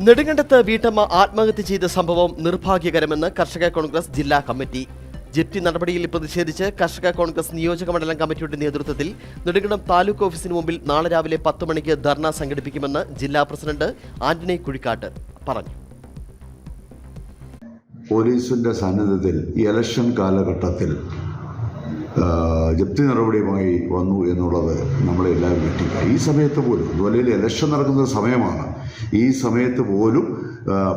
നെടുങ്കണ്ടത്ത് വീട്ടമ്മ ആത്മഹത്യ ചെയ്ത സംഭവം നിർഭാഗ്യകരമെന്ന് കർഷക കോൺഗ്രസ് ജില്ലാ കമ്മിറ്റി. ജപ്തി നടപടിയിൽ പ്രതിഷേധിച്ച് കർഷക കോൺഗ്രസ് നിയോജക മണ്ഡലം കമ്മിറ്റിയുടെ നേതൃത്വത്തിൽ നെടുങ്കണ്ടം താലൂക്ക് ഓഫീസിന് മുമ്പിൽ നാളെ രാവിലെ പത്ത് മണിക്ക് ധർണ സംഘടിപ്പിക്കുമെന്ന് ജില്ലാ പ്രസിഡന്റ് ആന്റണി കുഴിക്കാട്ട് പറഞ്ഞു. പോലീസിന്റെ സാന്നിധ്യത്തിൽ ഇലക്ഷൻ കാലഘട്ടത്തിൽ ജപ്തി നടപടിയുമായി വന്നു എന്നുള്ളത് നമ്മളെല്ലാവരും ഞെട്ടിക്കുക. ഈ സമയത്ത് പോലും അതുപോലെ ഇലക്ഷൻ നടക്കുന്ന സമയമാണ് ഈ സമയത്ത് പോലും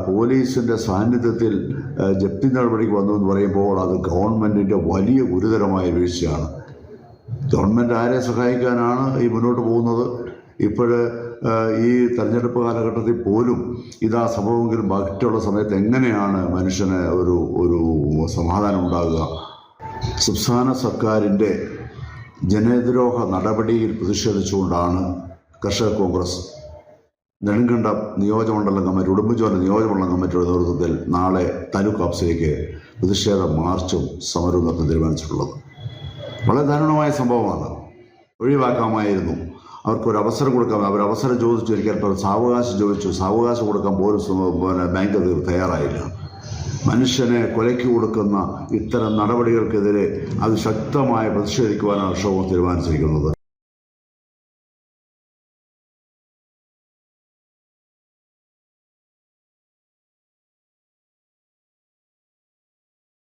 പോലീസിന്റെ സാന്നിധ്യത്തിൽ ജപ്തി നടപടിക്ക് വന്നു എന്ന് പറയുമ്പോൾ അത് ഗവൺമെന്റിന്റെ വലിയ ഗുരുതരമായ വീഴ്ചയാണ്. ഗവൺമെന്റ് ആരെ സഹായിക്കാനാണ് ഈ മുന്നോട്ട് പോകുന്നത്? ഇപ്പോഴ് ഈ തെരഞ്ഞെടുപ്പ് കാലഘട്ടത്തിൽ പോലും ഇതാ സംഭവമെങ്കിലും മറ്റുള്ള സമയത്ത് എങ്ങനെയാണ് മനുഷ്യന് ഒരു ഒരു സമാധാനം ഉണ്ടാകുക? സംസ്ഥാന സർക്കാരിന്റെ ജനദ്രോഹ നടപടിയിൽ പ്രതിഷേധിച്ചുകൊണ്ടാണ് കർഷക കോൺഗ്രസ് നെടുങ്കണ്ടം നിയോജകമണ്ഡലം കമ്മിറ്റി ഉടുമ്പുചോല നിയോജകമണ്ഡലം കമ്മിറ്റിയുടെ നേതൃത്വത്തിൽ നാളെ താലൂക്ക് ഓഫീസിലേക്ക് പ്രതിഷേധ മാർച്ചും സമരവും നടത്താൻ തീരുമാനിച്ചിട്ടുള്ളത്. വളരെ ദാരുണമായ സംഭവമാണ്. ഒഴിവാക്കാമായിരുന്നു. അവർക്കൊരു അവസരം കൊടുക്കാം അവർ അവസരം ചോദിച്ചു അല്പം സാവകാശം ചോദിച്ചു. സാവകാശം കൊടുക്കാൻ പോലും പിന്നെ ബാങ്ക് തയ്യാറായില്ല. മനുഷ്യനെ കൊലയ്ക്ക് കൊടുക്കുന്ന ഇത്തരം നടപടികൾക്കെതിരെ അത് ശക്തമായി പ്രതിഷേധിക്കുവാനാണ് ക്ഷോഭം തീരുമാനിച്ചിരിക്കുന്നത്.